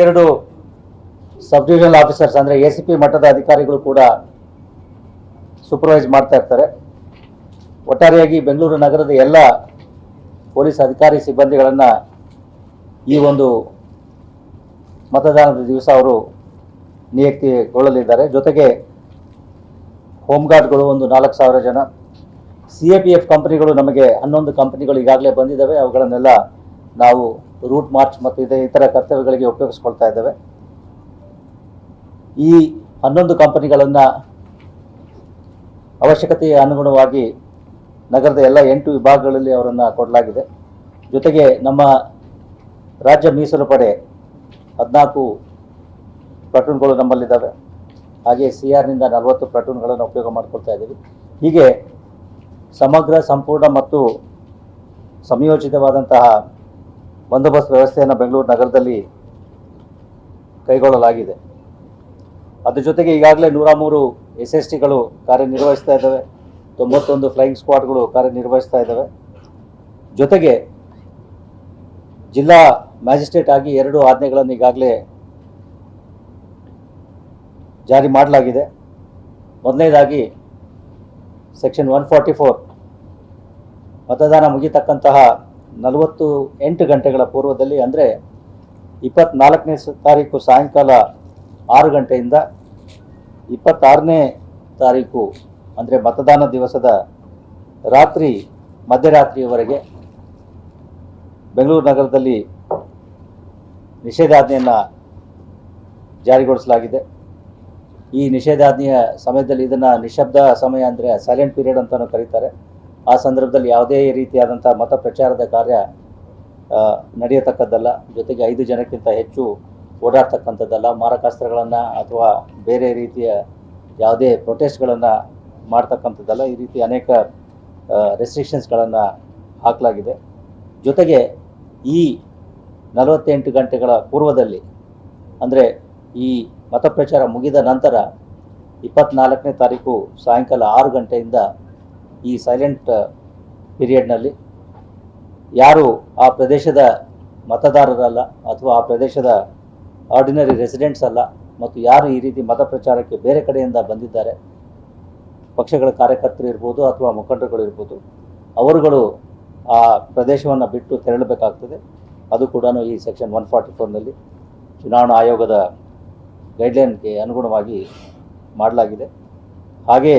ಎರಡು sub divisional officers ಅಂದರೆ A C P ಮಟ್ಟದ ಅಧಿಕಾರಿಗಳು ಕೂಡ ಸೂಪರ್ವೈಸ್ ಮಾಡ್ತಾ ಇರ್ತಾರೆ. ಒಟ್ಟಾರೆಯಾಗಿ ಬೆಂಗಳೂರು ನಗರದ ಎಲ್ಲ ಪೊಲೀಸ್ ಅಧಿಕಾರಿ ಸಿಬ್ಬಂದಿಗಳನ್ನು ಈ ಒಂದು ಮತದಾನದ ದಿವಸ ಅವರು ನಿಯುಕ್ತಿಗೊಳ್ಳಲಿದ್ದಾರೆ. ಜೊತೆಗೆ ಹೋಮ್ ಗಾರ್ಡ್ಗಳು ಒಂದು ನಾಲ್ಕು ಸಾವಿರ ಜನ, ಸಿ ಎ ಪಿ ಎಫ್ ಕಂಪನಿಗಳು ನಮಗೆ ಹನ್ನೊಂದು ಕಂಪನಿಗಳು ಈಗಾಗಲೇ ಬಂದಿದ್ದಾವೆ. ಅವುಗಳನ್ನೆಲ್ಲ ನಾವು ರೂಟ್ ಮಾರ್ಚ್ ಮತ್ತು ಇದೇ ಇತರ ಕರ್ತವ್ಯಗಳಿಗೆ ಉಪಯೋಗಿಸ್ಕೊಳ್ತಾ ಇದ್ದೇವೆ. ಈ ಹನ್ನೊಂದು ಕಂಪನಿಗಳನ್ನು ಅವಶ್ಯಕತೆಯ ಅನುಗುಣವಾಗಿ ನಗರದ ಎಲ್ಲ ಎಂಟು ವಿಭಾಗಗಳಲ್ಲಿ ಅವರನ್ನು ಕೊಡಲಾಗಿದೆ. ಜೊತೆಗೆ ನಮ್ಮ ರಾಜ್ಯ ಮೀಸಲು ಪಡೆ ಹದಿನಾಲ್ಕು ಪ್ಲಟೂನ್ಗಳು ನಮ್ಮಲ್ಲಿದ್ದಾವೆ. ಹಾಗೆ ಸಿ ಆರ್ನಿಂದ ನಲವತ್ತು ಪ್ರಟೂನ್ಗಳನ್ನು ಉಪಯೋಗ ಮಾಡ್ಕೊಳ್ತಾ ಇದ್ದೀವಿ. ಹೀಗೆ ಸಮಗ್ರ, ಸಂಪೂರ್ಣ ಮತ್ತು ಸಂಯೋಜಿತವಾದಂತಹ ಬಂದೋಬಸ್ತ್ ವ್ಯವಸ್ಥೆಯನ್ನು ಬೆಂಗಳೂರು ನಗರದಲ್ಲಿ ಕೈಗೊಳ್ಳಲಾಗಿದೆ. ಅದ್ರ ಜೊತೆಗೆ ಈಗಾಗಲೇ ನೂರ ಮೂರು ಎಸ್ ಎಸ್ ಟಿಗಳು ಕಾರ್ಯನಿರ್ವಹಿಸ್ತಾ ಇದ್ದಾವೆ. ತೊಂಬತ್ತೊಂದು ಫ್ಲೈಯಿಂಗ್ ಸ್ಕ್ವಾಡ್ಗಳು ಕಾರ್ಯನಿರ್ವಹಿಸ್ತಾ ಇದ್ದಾವೆ. ಜೊತೆಗೆ ಜಿಲ್ಲಾ ಮ್ಯಾಜಿಸ್ಟ್ರೇಟ್ ಆಗಿ ಎರಡು ಆಜ್ಞೆಗಳನ್ನು ಈಗಾಗಲೇ ಜಾರಿ ಮಾಡಲಾಗಿದೆ. ಮೊದಲನೇದಾಗಿ ಸೆಕ್ಷನ್ ಒನ್ ಫಾರ್ಟಿ ಫೋರ್ ಮತದಾನ ಮುಗಿತಕ್ಕಂತಹ ನಲವತ್ತು ಎಂಟು ಗಂಟೆಗಳ ಪೂರ್ವದಲ್ಲಿ ಅಂದರೆ ಇಪ್ಪತ್ನಾಲ್ಕನೇ ತಾರೀಕು ಸಾಯಂಕಾಲ ಆರು ಗಂಟೆಯಿಂದ ಇಪ್ಪತ್ತಾರನೇ ತಾರೀಕು ಅಂದರೆ ಮತದಾನ ದಿವಸದ ರಾತ್ರಿ, ಮಧ್ಯರಾತ್ರಿಯವರೆಗೆ ಬೆಂಗಳೂರು ನಗರದಲ್ಲಿ ನಿಷೇಧಾಜ್ಞೆಯನ್ನು ಜಾರಿಗೊಳಿಸಲಾಗಿದೆ. ಈ ನಿಷೇಧಾಜ್ಞೆಯ ಸಮಯದಲ್ಲಿ ಇದನ್ನು ನಿಶಬ್ದ ಸಮಯ ಅಂದರೆ ಸೈಲೆಂಟ್ ಪೀರಿಯಡ್ ಅಂತಲೂ ಕರೀತಾರೆ. ಆ ಸಂದರ್ಭದಲ್ಲಿ ಯಾವುದೇ ರೀತಿಯಾದಂಥ ಮತ ಪ್ರಚಾರದ ಕಾರ್ಯ ನಡೆಯತಕ್ಕದ್ದಲ್ಲ. ಜೊತೆಗೆ ಐದು ಜನಕ್ಕಿಂತ ಹೆಚ್ಚು ಓಡಾಡ್ತಕ್ಕಂಥದ್ದಲ್ಲ. ಮಾರಕಾಸ್ತ್ರಗಳನ್ನು ಅಥವಾ ಬೇರೆ ರೀತಿಯ ಯಾವುದೇ ಪ್ರೊಟೆಸ್ಟ್ಗಳನ್ನು ಮಾಡ್ತಕ್ಕಂಥದ್ದಲ್ಲ. ಈ ರೀತಿ ಅನೇಕ ರೆಸ್ಟ್ರಿಕ್ಷನ್ಸ್ಗಳನ್ನು ಹಾಕಲಾಗಿದೆ. ಜೊತೆಗೆ ಈ ನಲವತ್ತೆಂಟು ಗಂಟೆಗಳ ಪೂರ್ವದಲ್ಲಿ, ಅಂದರೆ ಈ ಮತಪ್ರಚಾರ ಮುಗಿದ ನಂತರ ಇಪ್ಪತ್ನಾಲ್ಕನೇ ತಾರೀಕು ಸಾಯಂಕಾಲ ಆರು ಗಂಟೆಯಿಂದ ಈ ಸೈಲೆಂಟ್ ಪೀರಿಯಡ್ನಲ್ಲಿ ಯಾರು ಆ ಪ್ರದೇಶದ ಮತದಾರರಲ್ಲ ಅಥವಾ ಆ ಪ್ರದೇಶದ ಆರ್ಡಿನರಿ ರೆಸಿಡೆಂಟ್ಸ್ ಅಲ್ಲ ಮತ್ತು ಯಾರು ಈ ರೀತಿ ಮತ ಪ್ರಚಾರಕ್ಕೆ ಬೇರೆ ಕಡೆಯಿಂದ ಬಂದಿದ್ದಾರೆ, ಪಕ್ಷಗಳ ಕಾರ್ಯಕರ್ತರು ಇರ್ಬೋದು ಅಥವಾ ಮುಖಂಡರುಗಳು ಇರ್ಬೋದು, ಅವರುಗಳು ಆ ಪ್ರದೇಶವನ್ನು ಬಿಟ್ಟು ತೆರಳಬೇಕಾಗ್ತದೆ. ಅದು ಕೂಡ ಈ ಸೆಕ್ಷನ್ ಒನ್ ಫಾರ್ಟಿ ಫೋರ್ನಲ್ಲಿ ಚುನಾವಣಾ ಆಯೋಗದ ಗೈಡ್ಲೈನ್ಗೆ ಅನುಗುಣವಾಗಿ ಮಾಡಲಾಗಿದೆ. ಹಾಗೆ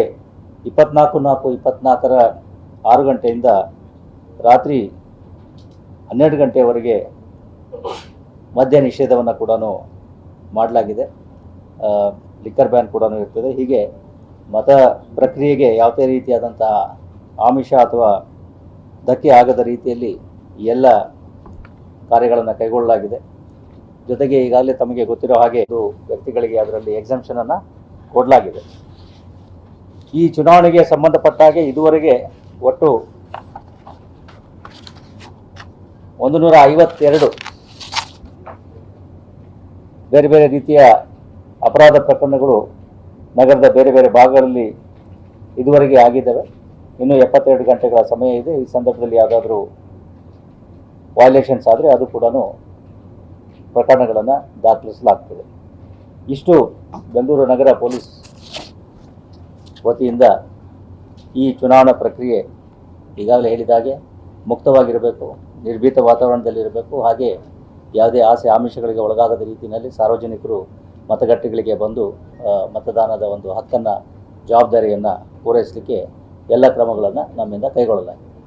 ಇಪ್ಪತ್ನಾಲ್ಕು, ನಾಲ್ಕು, ಇಪ್ಪತ್ನಾಲ್ಕರ ಆರು ಗಂಟೆಯಿಂದ ರಾತ್ರಿ ಹನ್ನೆರಡು ಗಂಟೆವರೆಗೆ ಮದ್ಯ ನಿಷೇಧವನ್ನು ಕೂಡ ಮಾಡಲಾಗಿದೆ. ಲಿಕ್ಕರ್ ಬ್ಯಾನ್ ಕೂಡ ಇರ್ತದೆ. ಹೀಗೆ ಮತ ಪ್ರಕ್ರಿಯೆಗೆ ಯಾವುದೇ ರೀತಿಯಾದಂತಹ ಆಮಿಷ ಅಥವಾ ಧಕ್ಕೆ ಆಗದ ರೀತಿಯಲ್ಲಿ ಎಲ್ಲ ಕಾರ್ಯಗಳನ್ನು ಕೈಗೊಳ್ಳಲಾಗಿದೆ. ಜೊತೆಗೆ ಈಗಾಗಲೇ ತಮಗೆ ಗೊತ್ತಿರೋ ಹಾಗೆ ವ್ಯಕ್ತಿಗಳಿಗೆ ಅದರಲ್ಲಿ ಎಕ್ಸಾಮ್ಷನನ್ನು ಕೊಡಲಾಗಿದೆ. ಈ ಚುನಾವಣೆಗೆ ಸಂಬಂಧಪಟ್ಟ ಹಾಗೆ ಇದುವರೆಗೆ ಒಟ್ಟು ಒಂದು ನೂರ ಐವತ್ತೆರಡು ಬೇರೆ ಬೇರೆ ರೀತಿಯ ಅಪರಾಧ ಪ್ರಕರಣಗಳು ನಗರದ ಬೇರೆ ಬೇರೆ ಭಾಗಗಳಲ್ಲಿ ಇದುವರೆಗೆ ಆಗಿದ್ದಾವೆ. ಇನ್ನೂ ಎಪ್ಪತ್ತೆರಡು ಗಂಟೆಗಳ ಸಮಯ ಇದೆ. ಈ ಸಂದರ್ಭದಲ್ಲಿ ಯಾವುದಾದ್ರೂ ವೈಲೇಷನ್ಸ್ ಆದರೆ ಅದು ಕೂಡ ಪ್ರಕರಣಗಳನ್ನು ದಾಖಲಿಸಲಾಗ್ತದೆ. ಇಷ್ಟು ಬೆಂಗಳೂರು ನಗರ ಪೊಲೀಸ್ ವತಿಯಿಂದ ಈ ಚುನಾವಣಾ ಪ್ರಕ್ರಿಯೆ ಈಗಾಗಲೇ ಹೇಳಿದ ಹಾಗೆ ಮುಕ್ತವಾಗಿರಬೇಕು, ನಿರ್ಭೀತ ವಾತಾವರಣದಲ್ಲಿರಬೇಕು ಹಾಗೆ ಯಾವುದೇ ಆಸೆ ಆಮಿಷಗಳಿಗೆ ಒಳಗಾಗದ ರೀತಿಯಲ್ಲಿ ಸಾರ್ವಜನಿಕರು ಮತಗಟ್ಟೆಗಳಿಗೆ ಬಂದು ಮತದಾನದ ಒಂದು ಹಕ್ಕನ್ನು, ಜವಾಬ್ದಾರಿಯನ್ನು ಪೂರೈಸಲಿಕ್ಕೆ ಎಲ್ಲ ಕ್ರಮಗಳನ್ನು ನಮ್ಮಿಂದ ಕೈಗೊಳ್ಳಲಾಗಿದೆ.